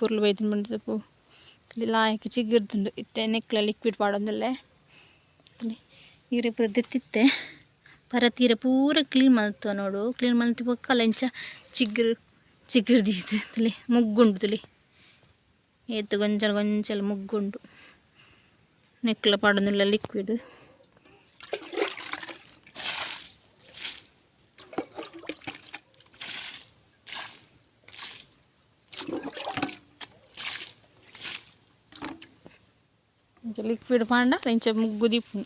ಪುರ್ಲು ಬೈದಿನ ಬಂದಿದೆ ಪೂ ತಲೆ ಲಾಯಕ್ಕೆ ಚಿಗ್ಗಿರ್ದುಂಡು. ಇತ್ತೆ, ನೆಕ್ಲ ಲಿಕ್ವಿಡ್ ಪಾಡೊಂದುಲ್ಲೆ ತಲೆ ಈರೆ ಪರತೀರ ದೆತ್ತಿತ್ತೆ ಪರ ಕ್ಲೀನ್ ಮಲ್ತು ನೋಡು. ಕ್ಲೀನ್ ಮಲ್ತಿ ಬೊಕ್ಕಲ್ಲ ಇಂಚ ಚಿಗ್ರು ಚಿಗ್ರದೀದು ತಲೆ ಮುಗ್ಗುಂಡು ತುಲಿ ಏತು ಗೊಂಚಲ ಗೊಂಚಲ ಮುಗ್ಗುಂಡು. ನೆಕ್ಲ ಪಾಡೊಂದುಲ್ಲ ಲಿಕ್ವಿಡ್ లిక్విడ్ పండ కొంచెం ముగ్గు దిప్పు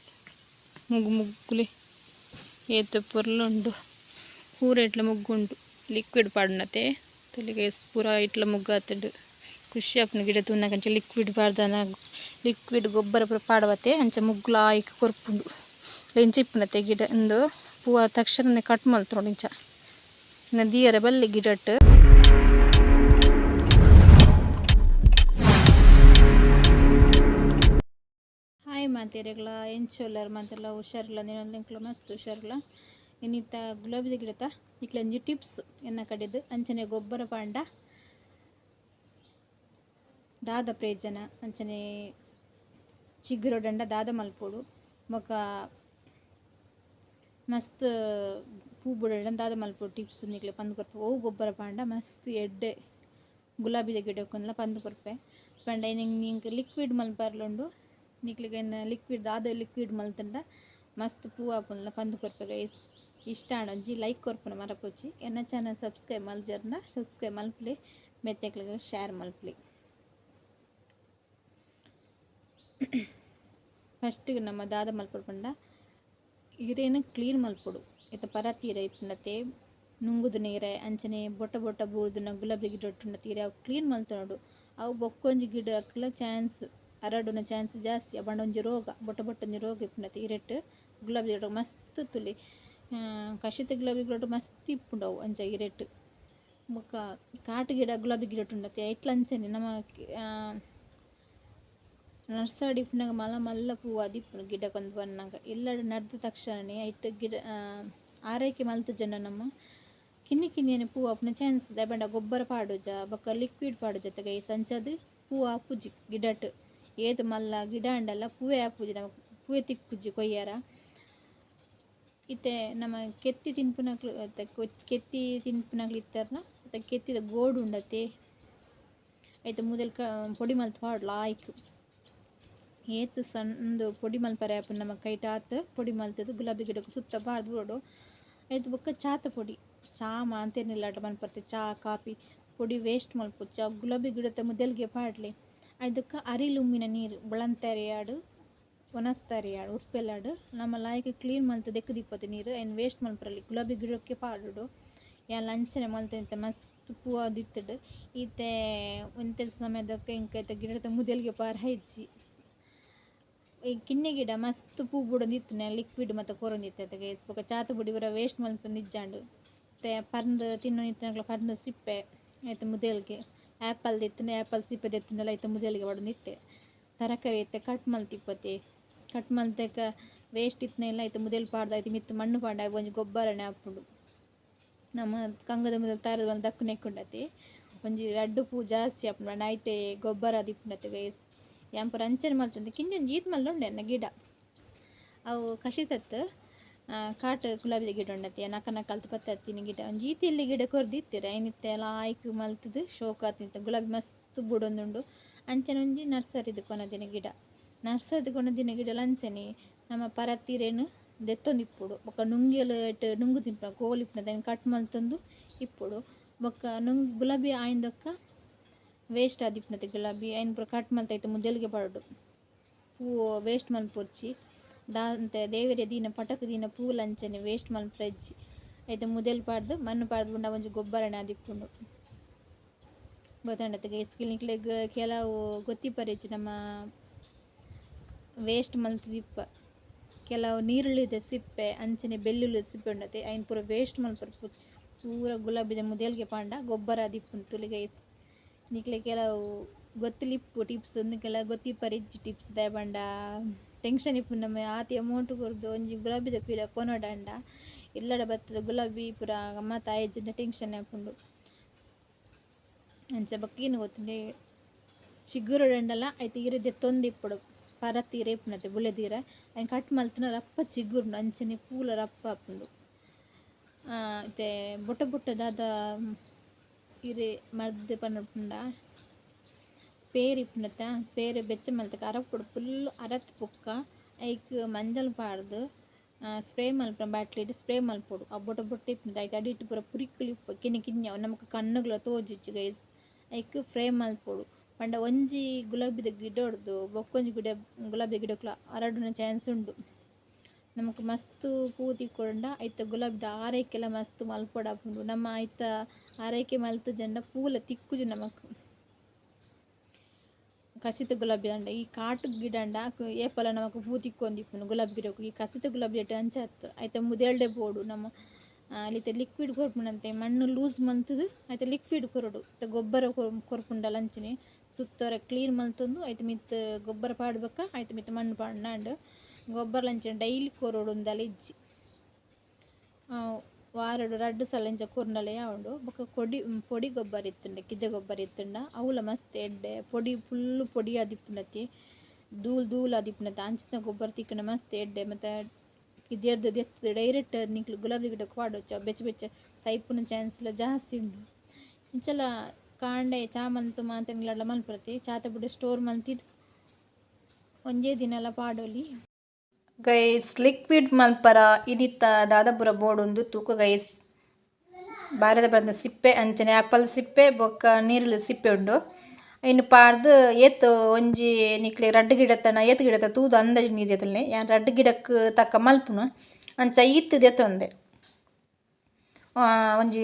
ముగ్గు ముగ్గులే ఏత పొరలుండు కూర ఇట్లా ముగ్గుండు ಲಿಕ್ವಿಡ್ ಪಾಡ್ನತೆ ತಲೆಗೆ ಪೂರ ಇಟ್ಲ ಮುಗ್ಗಾತಡು ಖುಷಿ ಆಪನ ಗಿಡ ತುನ್ನ ಕಂಚ ಲಿಕ್ವಿಡ್ ಪಾಡ್ದನ ಲಿಕ್ವಿಡ್ ಗೊಬ್ಬರ ಪೂರ ಪಾಡವತ್ತೆ ಅಂಚ ಮುಗ್ಗುಲ ಆಯ್ಕೆ ಕೊರ್ಪುಂಡು ಲೆಂಚ ಇಪ್ಪನತೆ ಗಿಡ ಇಂದು ಪೂವ ತಕ್ಷಣ ಕಟ್ ಮಲ್ತು ಇಂಚ ನದಿಯರ ಬಲ್ಲೆ ಗಿಡಟ್ಟು ಮಾತೇರೆಗ್ಲ ಎಂಚೋಲ್ಲರ್ ಮಾಂತೆಲ್ಲ ಹುಷಾರಿಲ್ಲ ನಿಂಕ್ಲ ಮಸ್ತ್ ಹುಷಾರಿಲ್ಲ ಇನ್ನಿತ್ತ ಗುಲಾಬಿದ ಗಿಡತ ಇಕ್ಲಂಜಿ ಟಿಪ್ಸ್ ಎನ್ನ ಕಡೆದು ಅಂಚನೆ ಗೊಬ್ಬರ ಪಾಂಡ, ದಾದ ಪ್ರಯೋಜನ, ಅಂಚನೆ ಚಿಗ್ರೋಡಂಡ ದಾದ ಮಲ್ಪೋಡು ಬೊಕ ಮಸ್ತ್ ಪೂ ಬುಡಂಡ ದಾದ ಮಲ್ಪೋಡು ಟಿಪ್ಸ್ ನಿಕ್ಲೆ ಪಂದು ಕೊರ್ಪೆ. ಓ ಗೊಬ್ಬರ ಪಾಂಡ, ಮಸ್ತ್ ಎಡ್ಡೆ ಗುಲಾಬಿದ ಗಿಡಕ್ಕೊಂದಲ ಪಂದು ಕೊರ್ಪೆ. ಪಂಡ ನಿಂಗೆ ಲಿಕ್ವಿಡ್ ಮಲ್ಪಾರ್ಲುಂಡು ನಿಕ್ಲಿಗೆ ಲಿಕ್ವಿಡ್ ದಾದ ಲಿಕ್ವಿಡ್ ಮಲ್ತಂಡ ಮಸ್ತ್ ಪೂ ಆಪುಂಡ್ಲ ಪಂದು ಕೊರ್ಪೆಗ ಇಷ್ಟ ಆಂಡೊಂಜಿ ಲೈಕ್ ಕೊರ್ಪುನ ಮರಪೊಚ್ಚಿ ಎನ್ನ ಚಾನಲ್ ಸಬ್ಸ್ಕ್ರೈಬ್ ಮಲ್ಜರ್ನ ಸಬ್ಸ್ಕ್ರೈಬ್ ಮಲ್ಪ್ಲಿ. ಮೆತ್ತೆಕ್ಲಿಗೆ ಶೇರ್ ಮಲ್ಪ್ಲಿ. ಫಸ್ಟಿಗೆ ನಮ್ಮ ದಾದ ಮಲ್ಪಡ್ಕೊಂಡ ಇರೇನು ಕ್ಲೀನ್ ಮಲ್ಪಡು. ಇತ್ತ ಪರ ತೀರ ಇಪ್ಪುಂಡತೆ ನುಂಗುದು ನೀರೆ, ಅಂಚನೆ, ಬೊಟ್ಟ ಬೊಟ್ಟ ಬೂರ್ದುನ ಗುಲಾಬಿ ಗಿಡ ಒಟ್ಟುಂಡ ತೀರೆ ಅವು ಕ್ಲೀನ್ ಮಲ್ತೊನೋಡು ಅವು ಬೊಕ್ಕೊಂಜಿ ಗಿಡ ಅಕ್ಲ ಚಾನ್ಸ್ ಹರಡುನ ಚಾನ್ಸ್ ಜಾಸ್ತಿ, ಬಂಡೊಂಜಿ ರೋಗ, ಬೊಟ್ಟ ಬೊಟ್ಟೊಂಜಿ ರೋಗ ಇಪ್ಪುಂಡತೆ ಇರೆಟ್ ಗುಲಾಬಿ ಗಿಡ ಮಸ್ತ್ ತುಲಿ. ಕಷಿತ ಗುಲಾಬಿ ಗಿಡ ಮಸ್ತ್ ಇಪ್ಪುಂಡವು ಅಂಚ ಇರೆಟ್ ಬೊಕ್ಕ ಕಾಟು ಗಿಡ, ಗುಲಾಬಿ ಗಿಡ ಉಂಡತಿ ಐಟ್ಲ ಅಂಚನೆ ನಮ್ಮ ನರ್ಸಾಡಿ ಇಪ್ಪುನಾಗ ಮಲ್ಲ ಮಲ್ಲ ಪೂವು ಗಿಡ ಗಿಡಕ್ಕೊಂದು ಬನ್ನಾಗ ಎಲ್ಲಡ ನಡೆದ ತಕ್ಷಣನೇ ಐಟ್ ಗಿಡ ಆರೈಕೆ ಮಲ್ತ ಜನ ನಮ್ಮ ಕಿನ್ನಿ ಕಿನ್ನಿಯನ್ನು ಪೂ ಅಪ್ಪನ ಚಾನ್ಸ್ ಬಂಡ ಗೊಬ್ಬರ ಪಾಡುಜ, ಬೊಕ್ಕ ಲಿಕ್ವಿಡ್ ಪಾಡುಜ ತಗ ಈ ಸಂಚದು. ಪೂ ಆಪುಜಿ ಗಿಡಟ್ ಏತ್ ಮಲ್ಲ, ಗಿಡ ಅಂಡಲ್ಲ, ಪೂವೆ ಆಪುಜಿ ನಮಕ್ ಪೂವೆ ತಿಕ್ಕುಜಿ ಕೊಯ್ಯರ. ಇತ್ತೆ ನಮ್ಮ ಕೆತ್ತಿ ತಿನ್ಪುನಕ್ಲು ಕೆತ್ತಿ ತಿನ್ಪುನಕ್ಲು ಇತ್ತಾರನ? ಅತ್ತ ಕೆತ್ತಿದ ಗೋಡು ಉಂಡತೆ ಐತೆ ಮೊದಲು ಕ, ಪೊಡಿ ಮಲ್ತು ಪಾಡು ಲಾಯ್ಕ್ ಏತ್ ಸಣ್ಣದು ಪೊಡಿ ಮಲ್ಪರೆ ಆಪುಂಡು ನಮ್ಮ ಕೈಟ್ ಆತ್ ಪೊಡಿ ಮಲ್ತದು, ಗುಲಾಬಿ ಗಿಡಕ್ಕೆ ಸುತ್ತ ಬಾರ್ದು ಬಿಡೋಡು. ಆಯ್ತು ಬೊಕ್ಕ ಚಾತ ಪೊಡಿ. ಚಾ ಮಾಂತೇನಿಲ್ಲ ಮನ್ಪರ್ತೆ, ಚಾ, ಕಾಫಿ. ಪೊಡಿ ವೇಸ್ಟ್ ಮಲ್ಪುಚ್ಚ. ಗುಲಾಬಿ ಗಿಡದ ಮುದಲ್ಗೆ ಪಾಡ್ಲಿ. ಅದಕ್ಕೆ ಅರಿಲುಮ್ಮಿನ ನೀರು, ಬುಳಂತರಿಯಾಡು, ಒಣಸ್ತಾರಿಯಾಡು, ಉಪ್ಪೆಲ್ಲಾಡು. ನಮ್ಮ ಲಾಯ್ಕ್ ಕ್ಲೀನ್ ಮಲ್ತು ದೆಕ್ಕದಿಪ್ಪತ್ತೆ ನೀರು. ಏನು ವೇಸ್ಟ್ ಮಲ್ಪರಲ್ಲಿ ಗುಲಾಬಿ ಗಿಡಕ್ಕೆ ಪಾಡುಡು. ಯಾ ಲಂಚನೆ ಮಲ್ತಂತ ಮಸ್ತ್ ಪೂವ ದಿತ್ತಡು. ಈತೆ ಒಂತೆ ಸಮಯದಕ್ಕೆ ಇಂಕ ಐತೆ ಗಿಡದ ಮುದಲ್ಗೆ ಪಾರ ಹೆಚ್ಚಿ ಈ ಕಿನ್ನೆ ಗಿಡ ಮಸ್ತ್ ಪೂ ಬುಡೊಂದಿತ್ತನೆ ಲಿಕ್ವಿಡ್ ಮತ್ತು ಕೊರೊಂದಿತ್ತೆ ಗೈಸ್ ಬೊಕ ಚಾತು ಬುಡಿ ಬರ ವೇಸ್ಟ್ ಮಲ್ಪಂದು ನಿಜ್ಜಾಂಡು. ಮತ್ತೆ ಪರ್ಂದ್ ತಿನ್ನೋ ನಿತ್ತನಕ್ಲ ಪರ್ಂದ್ ಸಿಪ್ಪೆ. ಐತೆ ಮುದ್ದೆಲ್ಗೆ ಆ್ಯಪಲ್ ದೆತ್ತಿನ ಆ್ಯಪಲ್ ಸಿಪ್ಪೆ ದೆತ್ತಿನಲ್ಲ ಆಯ್ತು ಮುದ್ದೆಲ್ಗೆ ಬಡ ನಿತ್ತೆ ತರಕಾರಿ ಐತೆ, ಕಟ್ ಮಲ್ತಿಪ್ಪತ್ತೆ ಕಟ್ ಮಲ್ತಕ ವೇಸ್ಟ್ ಇತ್ತನ ಎಲ್ಲ ಐತೆ ಮುದಲ್ ಪಾಡ್ದ ಐತೆ ಮಿತ್ತು ಮಣ್ಣು ಪಾಂಡ ಒಂಜಿ ಗೊಬ್ಬರನೆ ಹಾಕ್ಬಿಡು ನಮ್ಮ ಕಂಗದ ಮುದಲ್ ತಾರದ ಒಂದು ದಕ್ಕು ನೆಕ್ಕೊಂಡತಿ. ಒಂಜಿ ರಡ್ಡು ಪೂ ಜಾಸ್ತಿ ಆಪುಂಡು ನೈಟ್ ಗೊಬ್ಬರ ದಿಪ್ಪುಂಡತೆ ಗೈಸ್ ಯಾಂಪುರ ಅಂಚನೆ ಮಲ್ತಂದೆ ಕಿಂಜೊಂಜಿ ಈತ್ ಮಲ್ಲ ಗಿಡ. ಅವು ಕಷಿತತ್ತು ಕಾಟ ಗುಲಾಬಿ ಗಿಡ ಉಂಡತಿ ನಕ ಪತ್ತೆ ಪತ್ತತ್ತಿನ ಗಿಡ. ಒಂಜಿ ಈತಿಯಲ್ಲಿ ಗಿಡ ಕೊರ್ದಿತ್ತೀರ, ಐನಿತ್ತೆ ಆಯ್ಕೆ ಮಲ್ತದು, ಶೋಕ ಆತಿಂತ ಗುಲಾಬಿ ಮಸ್ತ್ ಬುಡೊಂದುಂಡು. ಅಂಚನೆ ಒಂಜಿ ನರ್ಸರಿದು ಕೊನದಿನ ಗಿಡ. ನರ್ಸರಿದು ಕೊನದಿನ ಗಿಡ ಅಂಚನೆ ನಮ್ಮ ಪರತ್ತಿರೇನು ದೆತ್ತೊಂದು ಬೊಕ್ಕ ನುಂಗಿಯಲು ಎಟ್ ನುಂಗು ತಿಂಪ ಕೋಲ್ ಇಪ್ಪುನ ಕಟ್ ಮಲ್ತೊಂದು ಇಪ್ಪುಡು. ಬೊಕ್ಕ ನುಂಗ್, ಗುಲಾಬಿ ಆಯ್ದೊಕ್ಕ ವೇಸ್ಟ್ ಆದಿಪ್ಪುನತೆ ಗುಲಾಬಿ. ಐನ್ ಪೂರ ಕಟ್ ಮಲ್ತೈತೆ, ಮುದ್ದೆಲ್ಗೆ ಪಾಡುಡು ಪೂ ವೇಸ್ಟ್ ಮಲ್ಪೊರ್ಚಿ. ದಾಂತೆ, ದೇವೆರೆ, ದೀನ ಪಟಕ್, ದೀನ ಪೂಲಂಚನೆ ವೇಸ್ಟ್ ಮಲ್ಪ್ ಫ್ರಿಡ್ಜ್ ಐತ ಮುದೆಲ್ ಪಾಡ್ದು, ಮಣ್ಣು ಪಾಡ್ದು ಉಂಡ ಒಂಜಿ ಗೊಬ್ಬರನೆ ಆದಿಪ್ಪುಂಡು ಗೊತ್ತಂಡತೆ ಸ್ಕಿಲ್ನಿಕ್ಲೆಗ್ ಕೆಲವು ಗೊತ್ತಿಪ್ಪರಿಚ್ಚು ನಮ್ಮ ವೇಸ್ಟ್ ಮಲ್ತಿದಿಪ್ಪ ಕೆಲವು ನೀರುಳ್ಳಿದ ಸಿಪ್ಪೆ, ಅಂಚನೆ ಬೆಳ್ಳುಳ್ಳಿ ಸಿಪ್ಪೆ ಉಂಡತೆ, ಐನ್ ಪೂರ ವೇಸ್ಟ್ ಮಲ್ಪರ್ ಪೂರ ಗುಲಾಬಿದ ಮುದೆಲ್ಗೆ ಪಾಂಡ, ಗೊಬ್ಬರ ಆದಿಪ್ಪುಂಡು ತುಲಿಗೆ ನಿಕ್ಲೆ ಕೆಲವು ಗೊತ್ತಿಲಿಪ್ಪು ಟಿಪ್ಸ್ ಒಂದಕ್ಕೆಲ್ಲ ಗೊತ್ತಿಪ್ಪರಿಜ್ಜಿ ಟಿಪ್ಸ್ ದಾಯೆ ಟೆನ್ಷನ್ ಇಪ್ಪು ನಮ್ಮ, ಆತಿ ಅಮೌಂಟ್ ಕೊರ್ದು ಒಂಜಿ ಗುಲಾಬಿದ ಕೀಡ ಕೊನೋಡಂಡ ಎಲ್ಲಡ ಬತ್ತದ ಗುಲಾಬಿ ಪುರ ಅಮ್ಮ ತಾಯಿ ಜನ ಟೆನ್ಷನ್ ಆಪುಂಡು ಅಂಚ ಬಕ್ಕಿನ ಗೊತ್ತಿದೆ ಚಿಗುರು ಡಂಡಲ್ಲ, ಐತೆ ಇರದೆ ತೊಂದಿಪ್ಪಡು ಪರತ್ತಿ ರೇಪುನತೆ ಬುಳೆದೀರ ಅಯ್ನ ಕಟ್ ಮಲ್ತನ ರಪ್ಪ ಚಿಗುರು ಅಂಚನೆ ಪೂಲ ರಪ್ಪ ಆಪುಂಡು ಇತ್ತೆ, ಬುಟ್ಟ ಬೊಟ್ಟದಾದ, ಇರೆ ಮರದ ಪನ್ನುಂಡ ಪೇರು ಬೆಚ್ಚ ಮಲ್ತಕ ಅರಪುಡು ಫುಲ್ ಅರತ್ ಪೊಕ್ಕ ಐಕ್ ಮಂಜಲ್ ಪಾಡ್ದು ಸ್ಪ್ರೇ ಮಲ್ಪನ ಬಾಟ್ಲಿಡ್ ಸ್ಪ್ರೇ ಮಲ್ಪೊಡು ಆ ಬೊಟ ಬೊಟ್ಟ ಇಪ್ಪುನತ ಐತೆ ಅಡಿಟ್ ಪೂರ ಪುರಿಕುಲಿ ಇಪ್ಪ ಕಿನಿ ಕಿನ್ಯ ನಮಕ್ ಕಣ್ಣುಗಳ ತೋಜಿಚ್ಚು ಗೈಸ್ ಐಕ್ ಫ್ರೇ ಮಲ್ಪೊಡು ಪಂಡ ಒಂಜಿ ಗುಲಾಬಿದ ಗಿಡ ಹೊಡೆದು ಬೊಕ್ಕೊಂಜಿ ಗಿಡ ಗುಲಾಬಿ ಗಿಡಕ್ಲ ಹರಡುನ ಚಾನ್ಸ್ ಉಂಡು ನಮಕ್ ಮಸ್ತ್ ಪೂ ತಿಕ್ಕೊಂಡ ಐತ ಗುಲಾಬಿದ ಆರೈಕೆಲ ಮಸ್ತ್ ಮಲ್ಪೊಡಾಪುಂಡು ನಮ್ಮ ಐತ ಆರೈಕೆ ಮಲ್ತ್ ಜಂಡ ಪೂಲ ತಿಕ್ಕುಜು ನಮಕ್ ಕಸಿತ ಗುಲಾಬಿ ದಂಡ, ಈ ಕಾಟು ಗಿಡ ಅಂಡ ಏಪಲ ನಮಗೆ ಪೂ ಇಪ್ಪನು ಗುಲಾಬಿ ಗಿಡಕ್ಕೆ. ಈ ಕಸಿತ ಗುಲಾಬಿ ಎಡ್ಡೆ ಅಂಚ ಆಯ್ತು ಮುದೆಲ್ಡೆ ಬೋಡು ನಮ್ಮ ಅಲಿತೆ ಲಿಕ್ವಿಡ್ ಕೊರ್ಪುನಂತೆ. ಮಣ್ಣು ಲೂಸ್ ಮಂತದು, ಆಯ್ತು ಲಿಕ್ವಿಡ್ ಕೊರಡು. ಗೊಬ್ಬರ ಕೊರ್ಪುಂಡಲ ಅಂಚನೆ ಸುತ್ತರೆ ಕ್ಲೀನ್ ಮಂತೊಂದು, ಆಯ್ತು ಮಿತ್ ಗೊಬ್ಬರ ಪಾಡ್ಬೇಕ, ಆಯ್ತು ಮಿತ್ ಮಣ್ಣು ಪಾಡ್ನಾಂಡ್. ಗೊಬ್ಬರ ಲಂಚನೆ, ಡೈಲಿ ಕೊರೋಡು ಉಂದಲ ಇಜ್ಜಿ. ರಡ್ಡ್ ಸಲ ಇಂಚ ಕೊರ್ನಲ ಯಾವುಂಡು? ಬೊಕ ಕೊಡಿ ಪೊಡಿ ಗೊಬ್ಬರ ಇತ್ತುಂಡೆ ಕಿದೆ ಗೊಬ್ಬರ ಇತ್ತುಂಡ. ಅವುಲ ಮಸ್ತ್ ಎಡ್ಡೆ, ಪೊಡಿ, ಫುಲ್ಲ್ ಪೊಡಿ ಆದಿಪ್ಪುನತಿ ಧೂಲ್ ಧೂಲ್ ಅದಿಪ್ಪುನತಿ ಅಂಚಿನ ಗೊಬ್ಬರ ತಿಕ್ಕುಂಡ ಮಸ್ತ್ ಎಡ್ಡೆ, ಮತ್ತು ಕಿದೆರ್ದು ದೆತ್ತು ಡೈರೆಕ್ಟ್ ನಿಕ್ಲು ಗುಲಾಬಿ ಗಿಡಕ್ಕೆ ಪಾಡೊಚ್ಚ ಬೆಚ್ಚ ಬೆಚ್ಚ ಸೈಪುನ ಚಾನ್ಸ್ಲ ಜಾಸ್ತಿ ಉಂಡು. ಇಂಚಲ ಕಾಂಡೆ ಚಾಮಂತ್ ಮಾತೆಂಗ್ಲಡ್ಲ ಮಲ್ಪುರತಿ ಚಾತ ಬುಡ ಸ್ಟೋರ್ ಮಂತಿದ್ದು ಒಂಜೇ ದಿನಲ ಪಾಡೊಲಿ. ಗೈಸ್, ಲಿಕ್ವಿಡ್ ಮಲ್ಪರ ಇದಿತ್ತ ದಾದಾಪುರ ಬೋರ್ಡ್ ಒಂದು ತೂಕ ಗೈಸ್. ಬಾರದ ಬರದ ಸಿಪ್ಪೆ ಅಂಚನೆ, ಆಪಲ್ ಸಿಪ್ಪೆ, ಬೊಕ್ಕ ನೀರುಳ್ಳಿ ಸಿಪ್ಪೆ ಉಂಡು. ಇನ್ನು ಪಾಡ್ದು ಏತ್ ಒಂಜಿ ನಿಕ್ಲಿ ರಡ್ಡ್ ಗಿಡತ್ತನ, ಏತ್ ಗಿಡತ್ತ ತೂದು ಅಂದಾಜಿ ನೀರು ದೆತ್ತೊಲ್ನೆ ಯಾನ್ ರಡ್ಡ್ ಗಿಡಕ್ ತಕ್ಕ ಮಲ್ಪುನು, ಅಂಚ ಈತ್ ಒಂದೆ. ಒಂಜಿ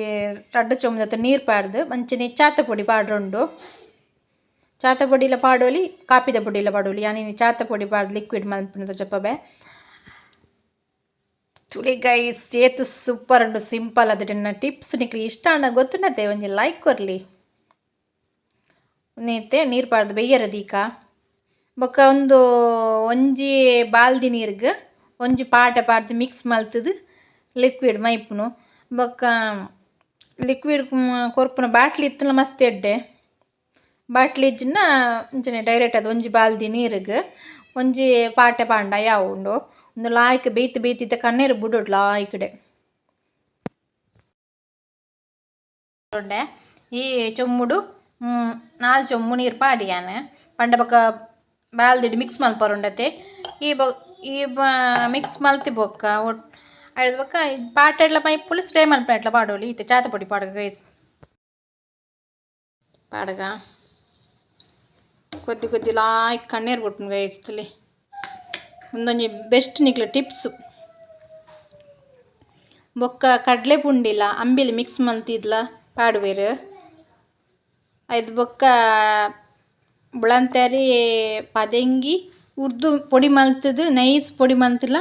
ರಡ್ಡ್ ಚೊಂಬದ ನೀರು ಪಾಡ್ದು, ಅಂಚನೆ ಚಾತ ಪುಡಿ ಪಾಡ್ರೊಂಡು. ಚಾತ ಪೊಡಿಲ ಕಾಪಿದ ಪೊಡಿಲ ಪಾಡೊಲಿ ಚಾತ ಪೊಡಿ ಪಾಡ್ದು ಲಿಕ್ವಿಡ್ ಮಲ್ಪುನದ ಚಪ್ಪಬೆ ಗೈಸ್ ಏತು ಸೂಪರ್ ಉಂಡು ಸಿಂಪಲ್ ಅದ ಟಿಪ್ಸ್ ನಿಕ್ಲಿ ಇಷ್ಟ ಅಣ್ಣ ಗೊತ್ತುನತೆ ಒಂಜಿ ಲೈಕ್ ಕೊರ್ಲಿ. ನೀತೆ ನೀರ್ ಪಾಡ್ದು ಬೆಯ್ಯರೆ ದೀಕ. ಬೊಕ್ಕ ಒಂದು ಒಂಜಿ ಬಾಲ್ದಿ ನೀರ್ಗ್ ಒಂಜಿ ಪಾಟ ಪಾಡ್ದು ಮಿಕ್ಸ್ ಮಲ್ತದು ಲಿಕ್ವಿಡ್ ಮೈಪುನು. ಬೊಕ್ಕ ಲಿಕ್ವಿಡ್ ಕೊರ್ಪುನ ಬಾಟ್ಲಿ ಇತ್ತಲ್ಲ ಮಸ್ತ್ ಎಡ್ಡೆ. ಬಾಟ್ಲಿ ಇಜ್ಜಿನ ಅಂಚನೆ ಡೈರೆಕ್ಟ್ ಅದು ಒಂಜಿ ಬಾಲ್ದಿ ನೀರ್ಗ್ ಒಂಜಿ ಪಾಟೆ ಪಾಂಡ ಯಾವು ಉಂದು ಲಾಯ್ಕ್ ಬೇಯ್ತ್ ಬೇಯ್ತ್ ಕಣ್ಣೀರು ಬುಡೊಡು ಲಾಯ್ಕ್ಡೆ ಈ ಚೊಮ್ಮುಡು ನಾಲ್ ಚೊಮ್ಮು ನೀರು ಪಾಡಿಯಾನ ಪಂಡ ಬೊಕ ಬಾಲ್ದಿಡ್ ಮಿಕ್ಸ್ ಮಲ್ಪರುಂಡತೆ ಈ ಬೊ, ಈ ಮಿಕ್ಸ್ ಮಲ್ತಿ ಬೊಕ್ಕ ಐದು ಬೊಕ ಪಾಟೆಡ್ಲ ಪೈಪುಲು ಸ್ಪ್ರೇ ಮಲ್ಪೆಟ್ಲ ಪಾಡೋಲಿ. ಇತ್ತೆ ಚಾತ ಪೊಡಿ ಪಾಡಗ ಗೈಸ್. ಪಾಡ್ಗ. ಕೊದ್ದಿ ಕೊದ್ದಿ ಲಾಯ್ಕ್ ಕಣ್ಣೇರು ಬಿಟ್ಟು ಗೈಸ್ ತಲಿ ಉಂದೊಂಜಿ ಬೆಸ್ಟ್ ನಿಕ್ಲ ಟಿಪ್ಸ್ ಬೊಕ್ಕ ಕಡಲೆ ಪುಂಡಿಲ ಅಂಬಿಲಿ ಮಿಕ್ಸ್ ಮಂತಿದ್ಲ ಪಾಡುವೆರ್. ಐದು ಬೊಕ್ಕ ಬುಳಂತೆರಿ ಪದೆಂಗಿ, ಉರ್ದು ಪೊಡಿ ಮಲ್ತದು ನೈಸ್ ಪೊಡಿ ಮಲ್ತಿಲ್ಲ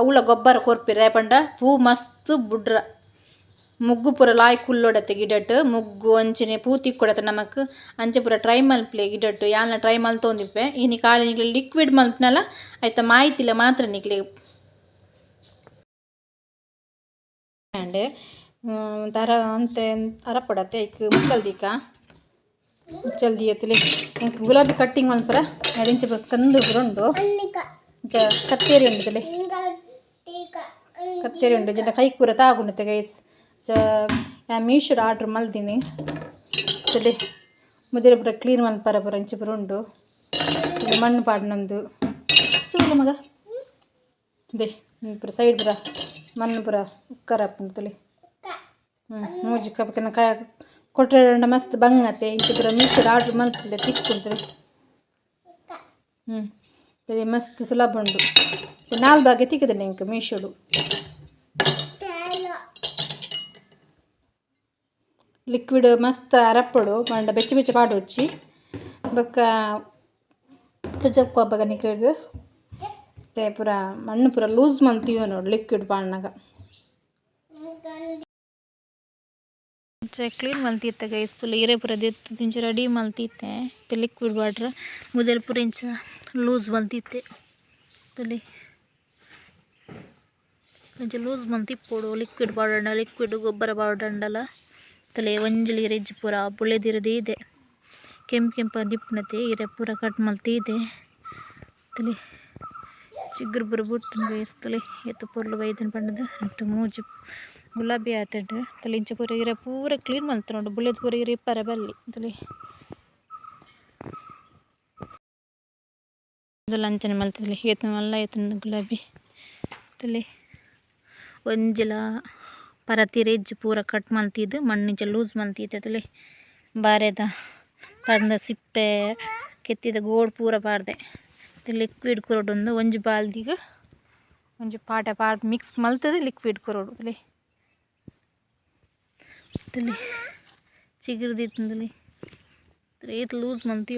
ಅವುಲ ಗೊಬ್ಬರ ಕೊರ್ಪಿರ ಪಂಡ ಪೂ ಮಸ್ತ್ ಬುಡ್ರ. ಮುಗ್ಗು ಪೂರ ಲಾಯ್ ಕುಲ್ಲೊಡತೆ ಗಿಡಟ್ ಮುಗ್ಗು ಅಂಚನೆ ಪೂ ತಿಕ್ಕೊಡತೆ ನಮಕ್ ಅಂಚೆ ಪೂರ ಟ್ರೈ ಮಲ್ಪ್ಲೆ ಗಿಡಟ್ ಯಾನ್ಲ ಟ್ರೈ ಮಲ್ತೊಂದಿಪ್ಪೆ ಇನಿ ಕಾಲಿ ನಿಕ್ಲೆ ಲಿಕ್ವಿಡ್ ಮಲ್ಪುನಲ ಐತ ಮಾಹಿತಿಲ ಮಾತ್ರ ನಿಕ್ಲೆ ಆಂಡ್ ತರ ಅಂತೆ ಅರಪಡತೆ ಐಕ್ ಮುಕ್ಕಲ್ ದೀಕ. ಮುಚ್ಚಲ್ ದಿಯತ್ಲಿ ಇಂಕ್ ಗುಲಾಬಿ ಕಟ್ಟಿಂಗ್ ಮಲ್ಪರ ಎಡಿಂಚ ಕಂದು ಪೂರ ಉಂಡು. ಕತ್ತೇರಿ ಉಂಡು ತಲೆ ಕತ್ತೇರಿ ಉಂಡು ಜನ ಕೈ ಕೂರ ತಾಗುಂಡು ಗೈಸ್ ಮೀಶೋಡ್ ಆರ್ಡ್ರ್ ಮಲ್ದಿನಿ ತಲೆ ಮುದಿರೆ ಪೂರ ಕ್ಲೀನ್ ಮಲ್ಪರ ಪೂರ ಇಂಚ ಪೂರ ಉಂಡು ಮಣ್ಣು ಪಾಡ್ನೊಂದು ಚೂರು ಮಗ. ದೇ ಪೂರ ಸೈಡ್ ಪೂರ, ಮಣ್ಣು ಪೂರ ಉಕ್ಕರ ತಲೆ. ಹ್ಞೂ ಮೂಜಿ ಪಕ್ಕನ ಕ ಕೊಟ್ರೆ ಮಸ್ತ್ ಬಂಗತೆ ಇಂಚ ಪೂರ ಮೀಶೋಡ್ ಆರ್ಡ್ರ್ ಮಲ್ಪಲೆ ತಿಕ್ಕುಂತಲೆ ಹ್ಞೂ ಸರಿ ಮಸ್ತ್ ಸುಲಭ ಉಂಡು. ನಾಲ್ ಬಾಗೆ ತಿಕ್ಕದೆ ಇಂಕ ಮೀಶೋಡು ಲಿಕ್ವಿಡ್ ಮಸ್ತ್ ಅರಪ್ಪಡು ಪಂಡ ಬೆಚ್ಚ ಬೆಚ್ಚ ಪಾಡೊಚ್ಚಿ ಬೊಕ್ಕ ತುಜಪ್ ಕೊಬ್ಬಗ ನಿಕ್ಲೆಗ್ ಮತ್ತೆ ಪೂರ ಮಣ್ಣು ಪೂರ ಲೂಸ್ ಮಂತೀವ ನೋಡು ಲಿಕ್ವಿಡ್ ಪಾಡ್ನಗ ಕ್ಲೀನ್ ಮಲ್ತಿತ್ತೆ ಗೈಸ್ ಫುಲ್ ಇರೆ ಪೂರ ತಿಂಚ ರೆಡಿ ಮಲ್ತಿತ್ತೆ ಲಿಕ್ವಿಡ್ ವಾಟ್ರ್ ಮುದಲ್ ಪೂರ ಇಂಚ ಲೂಸ್ ಮಲ್ತಿತ್ತೆ ತುಲಿ. ಲೂಸ್ ಮಲ್ತಿಪ್ಪೊಡು ಲಿಕ್ವಿಡ್ ಪೌಡರ್ ಲಿಕ್ವಿಡ್ ಗೊಬ್ಬರ ಪಾಡಂಡಲ ತಲೆ ಒಂಜಲಿ ಇಜ್ಜಿ ಪೂರ ಬುಳೆದಿರದೇ ಇದೆ. ಕೆಂಪ್ ಕೆಂಪ ದಿಪ್ಪುನತೆ ಇರೆ ಪೂರ ಕಟ್ ಮಲ್ತೀದೆ ತಲೆ ಚಿಗುರು ಬುರು ಬುಟ್ಟು ಬೇಸ್ತಲೆ ಎತ್ತು ಪೊರ್ಲು ಬೈದನ್ ಪಂಡದ ಅಂಟು ಮೂಜಿ ಗುಲಾಬಿ ಆತಡ್ ತಲೆ ಇಂಚ ಪೂರ ಇರೆ ಪೂರ ಕ್ಲೀನ್ ಮಲ್ತ ನೋಡು. ಬುಲೆದ್ ಪೂರ ಇರೆ ಇಪ್ಪರ ಬಲ್ಲಿ ತಲೆ. ಲಂಚನೆ ಮಲ್ತಲೆ ಏತು ಮಲ್ಲ ಏತನ ಗುಲಾಬಿ ತಲೆ. ಒಂಜಲ ಪರತಿರ ಇಜ್ಜಿ ಪೂರ ಕಟ್ ಮಲ್ತಿದ್ದು ಮಣ್ಣಿಂಚ ಲೂಸ್ ಮಲ್ತಿದ್ದೆ ತಲೆ ಬಾರೆದ ತಂದ ಸಿಪ್ಪೆ ಕೆತ್ತಿದ ಗೋಡ್ ಪೂರ ಪಾಡ್ದೆ ಲಿಕ್ವಿಡ್ ಕೊರೊಡು ಒಂಜಿ ಬಾಲ್ದಿಗ್ ಒಂಜಿ ಪಾಟ ಪಾಡ್ ಮಿಕ್ಸ್ ಮಲ್ತದೆ ಲಿಕ್ವಿಡ್ ಕೊರೊಡು ಚಿಗುರು ದಿತ್ತಂದಲೆ ಏತ್ ಲೂಸ್ ಮಂತಿ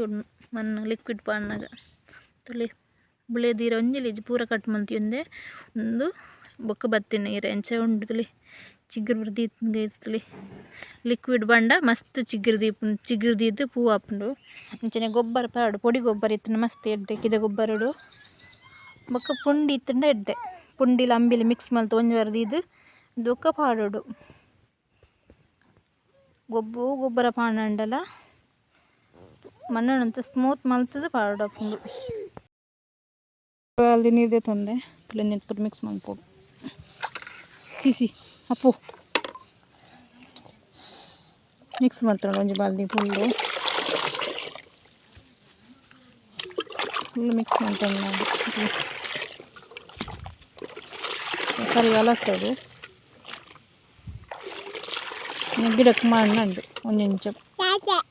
ಮಣ್ಣ ಲಿಕ್ವಿಡ್ ಪಾಡ್ನಾಗ ತಲೆ ಬುಳೆದೀರ ಒಂಜಿ ಇಜ್ಜಿ ಪೂರ ಕಟ್ ಮಂತಿ ಒಂದೇ ಒಂದು ಬೊಕ್ಕ ಬತ್ತಿನ ಇರ ಎಂಚ ಉಂಡು ತಲೆ ಚಿಗುರು ಬರ್ದಿತ್ತು ತಲೆ ಲಿಕ್ವಿಡ್ ಬಂಡ ಮಸ್ತ್ ಚಿಗುರು ದೀಪು, ಚಿಗುರು ದೀದ್ ಪೂ ಆಪುಂಡು ಅಂಚನೆ ಗೊಬ್ಬರ ಪಾಡು ಪೊಡಿ ಗೊಬ್ಬರ ಇತ್ತು ಮಸ್ತ್ ಎಡ್ಡೆ, ಕಿದ ಗೊಬ್ಬರಡು ಬೊಕ್ಕ ಪುಂಡಿ ಇತ್ತಂಡ ಎಡ್ಡೆ. ಪುಂಡಿಲ ಅಂಬಿಲಿ ಮಿಕ್ಸ್ ಮಲ್ತ್ ಒಂಜಿ ವಾರ ದೀದ್ ದೊಕ್ಕ ಪಾಡೋಡು. ಗೊಬ್ಬು ಗೊಬ್ಬರ ಪಾಂಡಲ ಮಣ್ಣಂತ ಸ್ಮೂತ್ ಮಲ್ತದ ಪಾಡೋಡು ಅಲ್ಲಿ ತಂದೆ ನೆಟ್ಪುರ್ ಮಿಕ್ಸ್ ಮಾಡ್ಬೋದು ಸಿಸಿ. ಅಪ್ಪು ಮಿಕ್ಸ್ ಮಾಡ್ತಾರೆ ಒಂಜಿ ಬಾಲ್ದಿ ಫುಲ್ಲು ಫುಲ್ ಮಿಕ್ಸ್ ಮಾಡ್ತಾನೆ ನಾನು ಸರಿ ಅಲಸೋದು ಗಿಡಕ್ಕೆ ಮಣ್ಣು ಒಂದಿಂಚ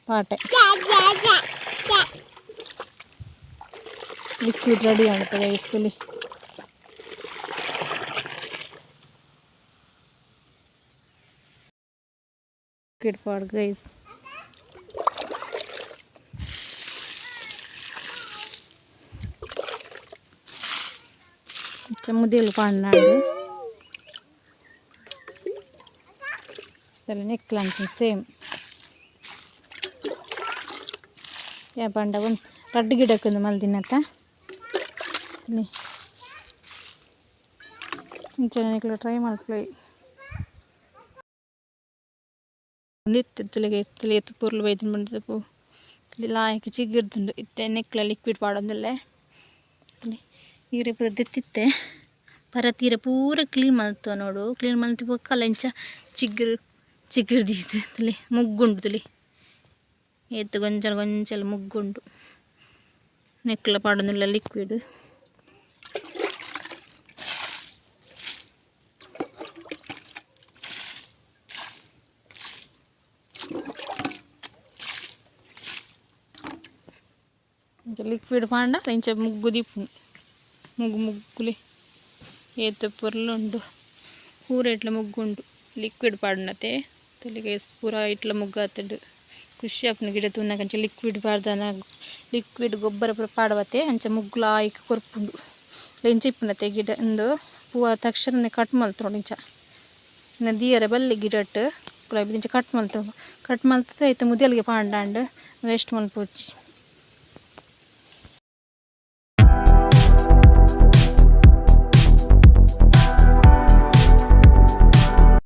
ಪಾಟೆ ಲಿಕ್ವಿಡ್ ರೆಡಿ ಆಗ್ತದೆ ಇಷ್ಟಲ್ಲಿ కిడపాడు గైస్ ముద్దలు పాడినాడు తల నెక్కలు అంటుంది సేమ్ ఏ పండ రెడ్డి ರಡ್ಡು ಗಿಡಕ್ಕೆ ಒಂದು ಮಲ್ ತಿನ್ನತ್ತ ఇంచ ట్రై మళ్ళీ ಎತ್ತು ಪೂರ್ಲು ಬೈದಿನ ಬಂದಿದ್ದು ತಲೆ ಲಾಯಕ್ಕೆ ಚಿಗ್ಗಿರ್ದುಂಡು ಇತ್ತೆ ನೆಕ್ಲ ಲಿಕ್ವಿಡ್ ಪಾಡೊಂದಲ್ಲೇ ಈರೆ ಪೂರ ದೆತ್ತಿತ್ತೆ ಪರ ತೀರ ಪೂರ ಕ್ಲೀನ್ ಮಲ್ತು ನೋಡು ಕ್ಲೀನ್ ಮಲ್ತಿ ಬೊಕ್ಕಲ್ಲ ಇಂಚ ಚಿಗ್ಗಿರ್ ಚಿಗುರು ದೀದು ತಲೆ ಮುಗ್ಗುಂಡು ತಲೆ ಎತ್ತು ಗೊಂಚಲ ಗೊಂಚಲ ಮುಗ್ಗುಂಡು ನೆಕ್ಲ ಪಾಡೊಂದುಲ್ಲ ಲಿಕ್ವಿಡ್ లిక్విడ్ పాండ కొంచెం ముగ్గు దిప్పు ముగ్గు ముగ్గులే ఏత పొరలుండు కూర ఇట్లా ముగ్గుండు ಲಿಕ್ವಿಡ್ ಪಾಡ್ನತೆ ತಲೆಗೆ ಪೂರ ಇಟ್ಲ ಮುಗ್ಗು ಆತಡು ಖುಷಿ ಆಪುನ ಗಿಡ ತುನ್ನ ಕಂಚ ಲಿಕ್ವಿಡ್ ಪಾಡ್ದನ ಲಿಕ್ವಿಡ್ ಗೊಬ್ಬರ ಪೂರ ಪಾಡವತ್ತೆ ಅಂಚ ಮುಗ್ಗುಲ ಆಯ್ಕೆ ಕೊರ್ಪುಂಡು ಲೆಂಚ ಇಪ್ಪುನತೆ ಗಿಡ ಇಂದು ಪೂವ ತಕ್ಷಣ ಕಟ್ ಮಲ್ತೊಂಡು ಇಂಚ ನದಿಯರ ಬಲ್ಲೆ ಗಿಡಟ್ ಗುಲಾಬಿ ಇಂಚ ಕಟ್ ಮಲ್ತೊಂಡು ಕಟ್ ಮಲ್ತದೆ ಐತೆ ಮುದಿಯಲ್ಗೆ ಪಾಂಡಾಂಡ್ ವೇಸ್ಟ್ ಮಲ್ಪೋಚಿ